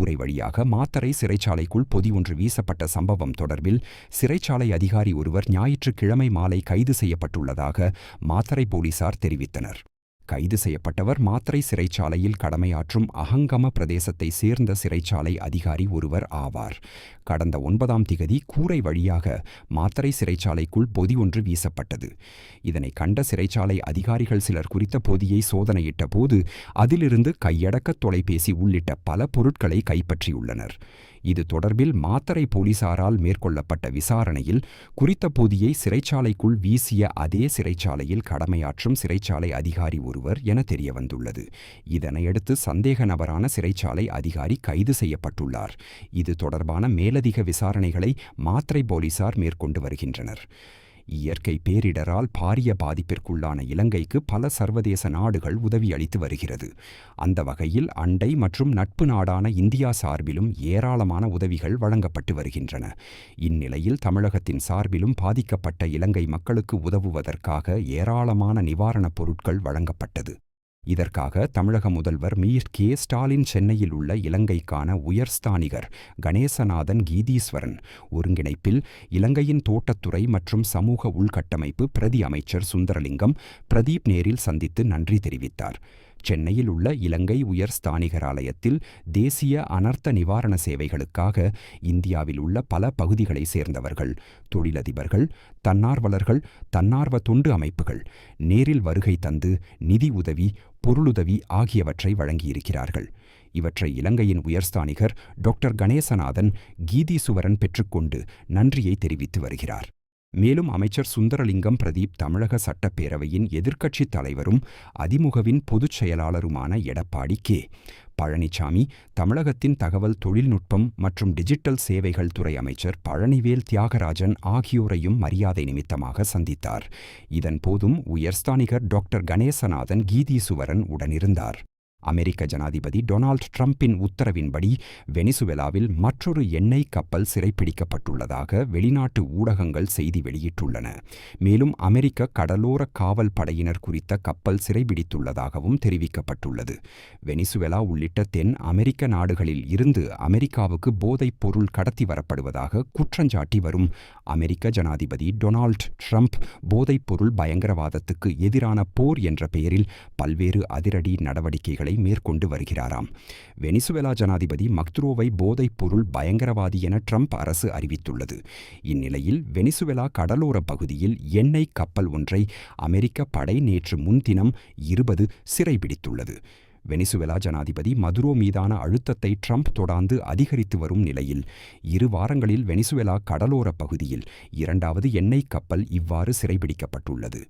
கூரை வழியாக மாத்தரை சிறைச்சாலைக்குள் பொதி ஒன்று வீசப்பட்ட சம்பவம் தொடர்பில் சிறைச்சாலை அதிகாரி ஒருவர் ஞாயிற்றுக்கிழமை மாலை கைது செய்யப்பட்டுள்ளதாக மாத்தரை போலீசார் தெரிவித்தனர். கைது செய்யப்பட்டவர் மாத்திரை சிறைச்சாலையில் கடமையாற்றும் அகங்கம பிரதேசத்தை சேர்ந்த சிறைச்சாலை அதிகாரி ஒருவர் ஆவார். கடந்த ஒன்பதாம் திகதி கூரை வழியாக மாத்திரை சிறைச்சாலைக்குள் பொதி ஒன்று வீசப்பட்டது. இதனை கண்ட சிறைச்சாலை அதிகாரிகள் சிலர் குறித்த பொதியை சோதனையிட்ட போது அதிலிருந்து கையடக்க தொலைபேசி உள்ளிட்ட பல பொருட்களை கைப்பற்றியுள்ளனர். இது தொடர்பில் மாத்தறை போலீசாரால் மேற்கொள்ளப்பட்ட விசாரணையில் குறித்த பொதியை சிறைச்சாலைக்குள் வீசிய அதே சிறைச்சாலையில் கடமையாற்றும் சிறைச்சாலை அதிகாரி ஒருவர் என தெரியவந்துள்ளது. இதனையடுத்து சந்தேக நபரான சிறைச்சாலை அதிகாரி கைது செய்யப்பட்டுள்ளார். இது தொடர்பான மேலதிக விசாரணைகளை மாத்திரை போலீசார் மேற்கொண்டு வருகின்றனர். இயற்கை பேரிடரால் பாரிய பாதிப்பிற்குள்ளான இலங்கைக்கு பல சர்வதேச நாடுகள் உதவி அளித்து வருகிறது. அந்த வகையில் அண்டை மற்றும் நட்பு நாடான இந்தியா சார்பிலும் ஏராளமான உதவிகள் வழங்கப்பட்டு வருகின்றன. இந்நிலையில் தமிழகத்தின் சார்பிலும் பாதிக்கப்பட்ட இலங்கை மக்களுக்கு உதவுவதற்காக ஏராளமான நிவாரணப் பொருட்கள் வழங்கப்பட்டது. இதற்காக தமிழக முதல்வர் மீர் கே. ஸ்டாலின் சென்னையில் உள்ள இலங்கைக்கான உயர்ஸ்தானிகர் கணேசநாதன் கீதீஸ்வரன் ஒருங்கிணைப்பில் இலங்கையின் தோட்டத்துறை மற்றும் சமூக உள்கட்டமைப்பு பிரதி அமைச்சர் சுந்தரலிங்கம் பிரதீப் நேரில் சந்தித்து நன்றி தெரிவித்தார். சென்னையில் உள்ள இலங்கை உயர் ஸ்தானிகர் ஆலயத்தில் தேசிய அனர்த்த நிவாரண சேவைகளுக்காக இந்தியாவில் உள்ள பல பகுதிகளை சேர்ந்தவர்கள் தொழிலதிபர்கள் தன்னார்வலர்கள் தன்னார்வ தொண்டு அமைப்புகள் நேரில் வருகை தந்து நிதி உதவி பொருளுதவி ஆகியவற்றை வழங்கியிருக்கிறார்கள். இவற்றை இலங்கையின் உயர்ஸ்தானிகர் டாக்டர் கணேசநாதன் கீதீசுவரன் பெற்றுக்கொண்டு நன்றியை தெரிவித்து வருகிறார். மேலும் அமைச்சர் சுந்தரலிங்கம் பிரதீப் தமிழக சட்டப்பேரவையின் எதிர்க்கட்சித் தலைவரும் அதிமுகவின் பொதுச் செயலாளருமான எடப்பாடி கே. பழனிசாமி தமிழகத்தின் தகவல் தொழில்நுட்பம் மற்றும் டிஜிட்டல் சேவைகள் துறை அமைச்சர் பழனிவேல் தியாகராஜன் ஆகியோரையும் மரியாதை நிமித்தமாக சந்தித்தார். இதன்போதும் உயர்ஸ்தானிகர் டாக்டர் கணேசநாதன் கீதீசுவரன் உடனிருந்தார். அமெரிக்க ஜனாதிபதி டொனால்ட் ட்ரம்பின் உத்தரவின்படி வெனிசுவேலாவில் மற்றொரு எண்ணெய் கப்பல் சிறைப்பிடிக்கப்பட்டுள்ளதாக வெளிநாட்டு ஊடகங்கள் செய்தி வெளியிட்டுள்ளன. மேலும் அமெரிக்க கடலோர காவல் படையினர் குறித்த கப்பல் சிறைபிடித்துள்ளதாகவும் தெரிவிக்கப்பட்டுள்ளது. வெனிசுவேலா உள்ளிட்ட தென் அமெரிக்க நாடுகளில் இருந்து அமெரிக்காவுக்கு போதைப் பொருள் கடத்தி வரப்படுவதாக குற்றஞ்சாட்டி வரும் அமெரிக்க ஜனாதிபதி டொனால்ட் ட்ரம்ப் போதைப் பொருள் பயங்கரவாதத்துக்கு எதிரான போர் என்ற பெயரில் பல்வேறு அதிரடி நடவடிக்கைகளை நடவடிக்கைகளை மேற்கொண்டு வருகிறாராம். வெனிசுவேலா ஜனாதிபதி மக்துரோவை போதைப் பொருள் பயங்கரவாதி என ட்ரம்ப் அரசு அறிவித்துள்ளது. இந்நிலையில் வெனிசுவேலா கடலோர பகுதியில் எண்ணெய் கப்பல் ஒன்றை அமெரிக்க படை நேற்று முன்தினம் இருபது சிறைபிடித்துள்ளது வெனிசுவேலா ஜனாதிபதி மதுரோ மீதான அழுத்தத்தை ட்ரம்ப் தொடர்ந்து அதிகரித்து வரும் நிலையில் இரு வாரங்களில் வெனிசுவேலா கடலோர பகுதியில் இரண்டாவது எண்ணெய் கப்பல் இவ்வாறு சிறைபிடிக்கப்பட்டுள்ளது